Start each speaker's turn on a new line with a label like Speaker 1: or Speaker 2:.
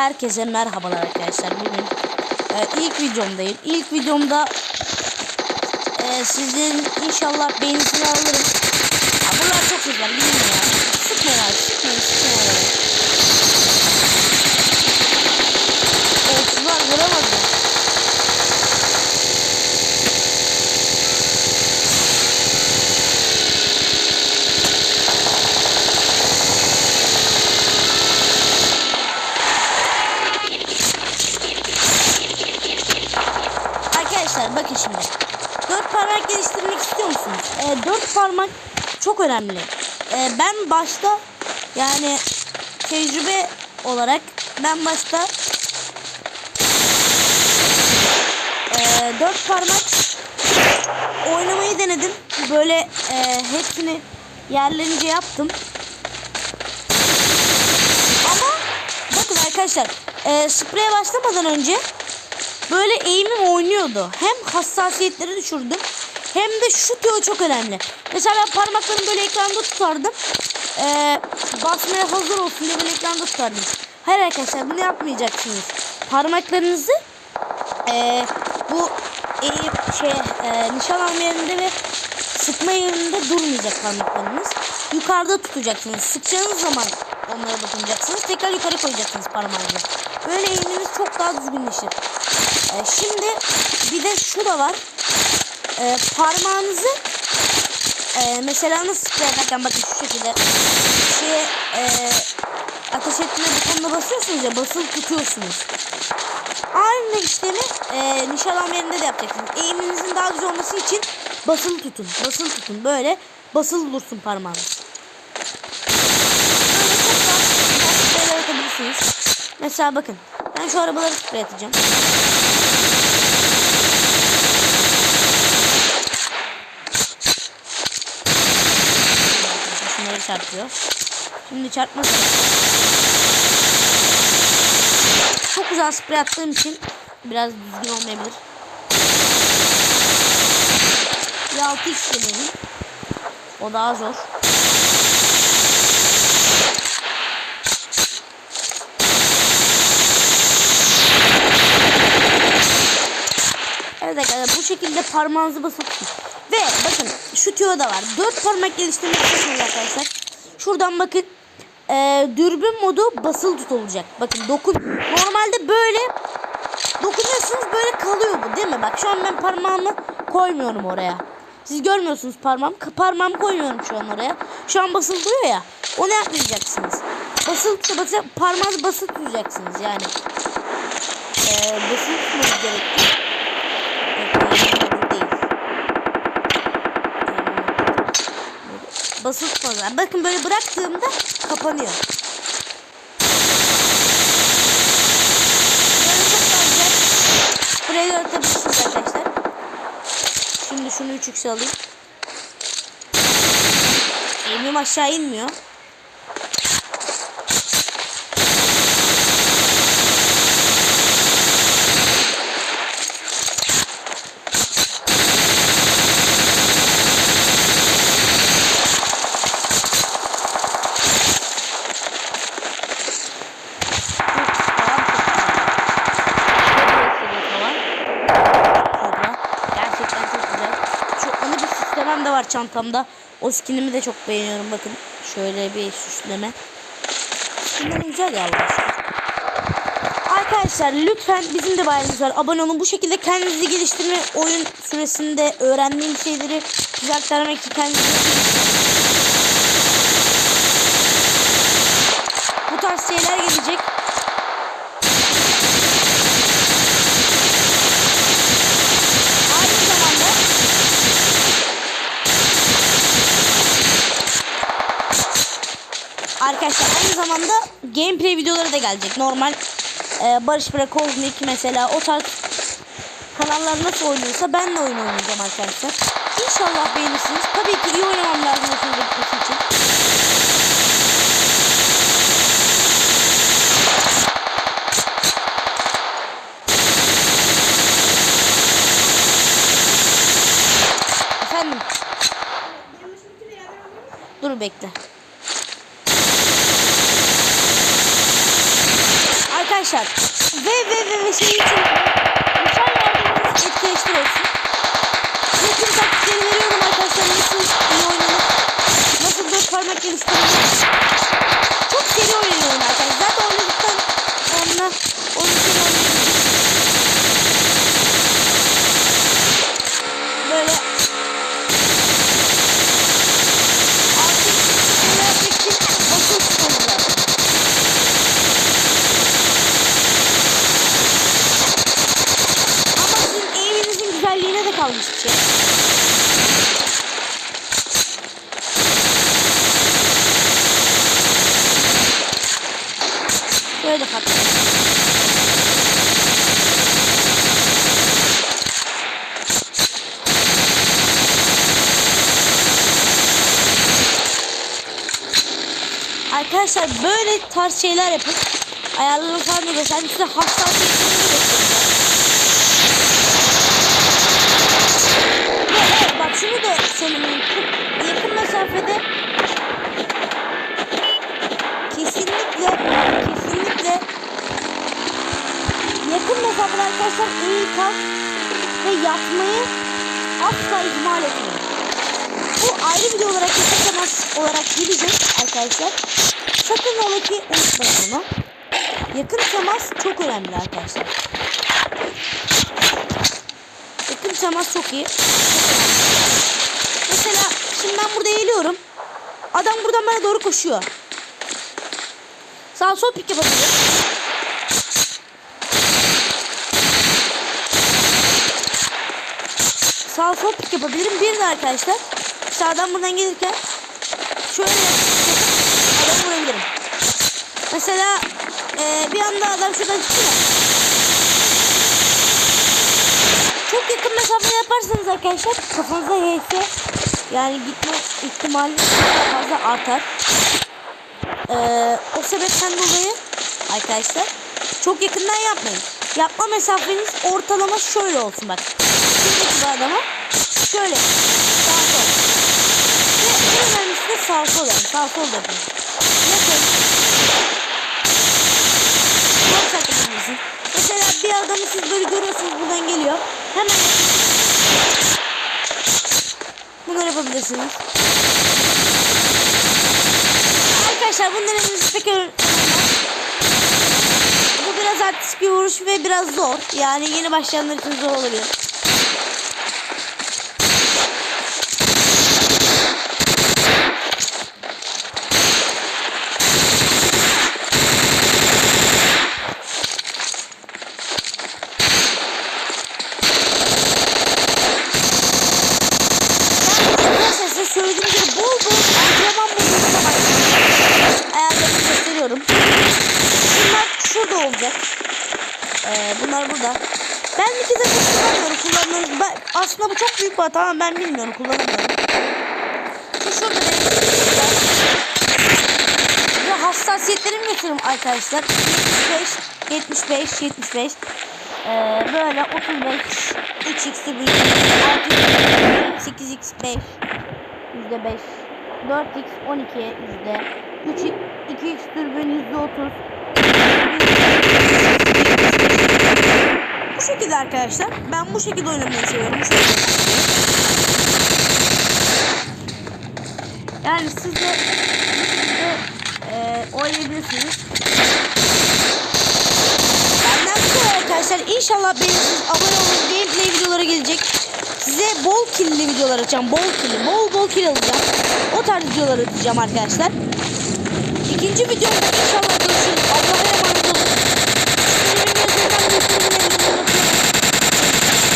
Speaker 1: Herkese merhabalar arkadaşlar. Bugün e, ilk videomdayım. İlk videomda e, sizin inşallah beğenisini alırım. Ya bunlar çok güzel bilmiyorum ya. Sıkmayın abi sıkmayın sıkmayın. Olsunlar vuramadım. Arkadaşlar bakın şimdi. Dört parmak geliştirmek istiyor musunuz? Ee, dört parmak çok önemli. Ee, ben başta yani tecrübe olarak ben başta ee, dört parmak oynamayı denedim. Böyle ee, hepsini yerlerince yaptım. Ama bakın arkadaşlar ee, spreye başlamadan önce böyle eğimim oynuyordu. Hem hassasiyetleri düşürdüm hem de şu tüyo çok önemli. Mesela ben parmaklarımı böyle ekranda tutardım. Ee, basmaya hazır olsun diye böyle ekranda tutardım. Hayır arkadaşlar bunu yapmayacaksınız. Parmaklarınızı ee, bu eğim şey ee, nişan alma yerinde ve sıkma yerinde durmayacak parmaklarınız. Yukarıda tutacaksınız. Sıkacağınız zaman onlara dokunacaksınız. Tekrar yukarı koyacaksınız parmağınızı. Böyle eğiminiz çok daha düzgünleşir. Ee, şimdi bir de şu da var. Ee, parmağınızı e, mesela nasıl atarken bakın şu şekilde şeye e, ateş etme butonuna basıyorsunuz ya basılı tutuyorsunuz. Aynı işlemi e, nişan alma yerinde de yapacaksınız. Eğiminizin daha güzel olması için basılı tutun. Basılı tutun. Böyle basılı dursun parmağınız. Mesela bakın. Ben şu arabaları sprey atacağım. Şunları çarpıyor. Şimdi çarpma sırası. Çok güzel sprey attığım için biraz düzgün olmayabilir. Bir altı işlemeyin. O daha zor. Evet arkadaşlar bu şekilde parmağınızı basıp. Ve bakın şu tüyo da var. Dört parmak geliştirmek istiyorsunuz arkadaşlar. Şuradan bakın. E, dürbün modu basılı tutulacak. Bakın dokun. Normalde böyle dokunuyorsunuz böyle kalıyor bu değil mi? Bak şu an ben parmağımı koymuyorum oraya. Siz görmüyorsunuz parmağım. Parmağımı koymuyorum şu an oraya. Şu an basılı duruyor ya. Onu yapmayacaksınız. Basılı basılı parmağınızı basılı tutacaksınız yani. Ee, basılı tutmanız gerekiyor. değil. Basılı tutmanız. Bakın böyle bıraktığımda kapanıyor. Böyle çok fazla Buraya yaratabilirsiniz arkadaşlar. Şimdi şunu 3x alayım. Eğimim aşağı inmiyor. Kobra. Gerçekten çok güzel. Çok süslemem de var çantamda. O skinimi de çok beğeniyorum bakın. Şöyle bir süsleme. Skinler güzel ya Allah aşkına. Arkadaşlar lütfen bizim de bayramımız var. Abone olun. Bu şekilde kendinizi geliştirme oyun süresinde öğrendiğim şeyleri düzeltmek için kendinizi Bu tarz şeyler gelecek. Aynı zamanda Arkadaşlar aynı zamanda gameplay videoları da gelecek. Normal e, Barış Brakoznik mesela o tarz kanallar nasıl oynuyorsa ben de oyun oynayacağım arkadaşlar. İnşallah beğenirsiniz. Tabii ki iyi oynamam lazım Arkadaşlar arkadaşlar ve ve ve ve şey için nişan yardımınız etkileştir olsun. Size tüm taktikleri veriyorum arkadaşlar. Nasıl iyi oynanıp nasıl dört parmak geliştirilir. Çok seri oynuyorum arkadaşlar. Zaten oynadıktan sonra oyun seri oynuyorum. Böyle artık böyle yapmak için basın tutmamız lazım. Ama sizin evinizin güzelliğine de kalmış bir şey. Böyle patlayalım. Arkadaşlar böyle tarz şeyler yapın. Ayarlarını falan da gösterdim. Size hassasiyetini de göstereceğim. Ve evet bak unuttum. Yakın mesafede kesinlikle kesinlikle yakın mesafede arkadaşlar eğil kalk ve yatmayı asla ihmal etmeyin. Bu ayrı video olarak yakın olarak gelecek arkadaşlar. Sakın ola ki unutmayın bunu. Yakın temas çok önemli arkadaşlar. Yakın temas çok iyi. Çok önemli. Şimdi ben burada eğiliyorum. Adam buradan bana doğru koşuyor. Sağ sol pik yapabilir. Sağ sol pik yapabilirim. Bir de arkadaşlar sağdan buradan gelirken şöyle adamı vurabilirim. Mesela eee, bir anda adam şuradan çıktı ya. Çok yakın mesafede yaparsanız arkadaşlar kafanıza HS yani gitme ihtimali fazla artar. Ee, o sebepten dolayı arkadaşlar çok yakından yapmayın. Yapma mesafeniz ortalama şöyle olsun bak. Şuradaki adama şöyle sağ sol. Ve en önemlisi de sağ sol yani sağ sol yapın. Yakın. Çok saklayabilirsin. Mesela bir adamı siz böyle görüyorsunuz buradan geliyor. Hemen yapın. Bunları yapabilirsiniz. Arkadaşlar bunların pek. Bu biraz artistik bir vuruş ve biraz zor. Yani yeni başlayanlar için zor olabilir. Arkadaşlar size söylediğim gibi bol bol antrenman bulduğunuzda başlayın. Ayarlarını gösteriyorum. Bunlar şurada olacak. Bunlar burada. Ben kez de kullanmıyorum. Kullanmıyorum. Ben, aslında bu çok büyük bir hata ama ben bilmiyorum. Kullanamıyorum. Şu şurada benim. Ve hassasiyetlerimi gösteriyorum arkadaşlar. 75, 75, 75. Ee, böyle 35 3x'i büyük 6x 8x5 yüzde 5 4x 12 yüzde 3 2x türbün yüzde 30 arkadaşlar. Ben bu şekilde oynamayı seviyorum. Yani siz de bu şekilde e, oynayabilirsiniz. Benden bu arkadaşlar. İnşallah beğenirsiniz. Abone olun. Gameplay videoları gelecek. Size bol killi videolar açacağım. Bol killi. Bol bol kill alacağım. O tarz videolar atacağım arkadaşlar. İkinci videomda inşallah görüşürüz. Allah'a emanet olun. Sizlerin yazılarından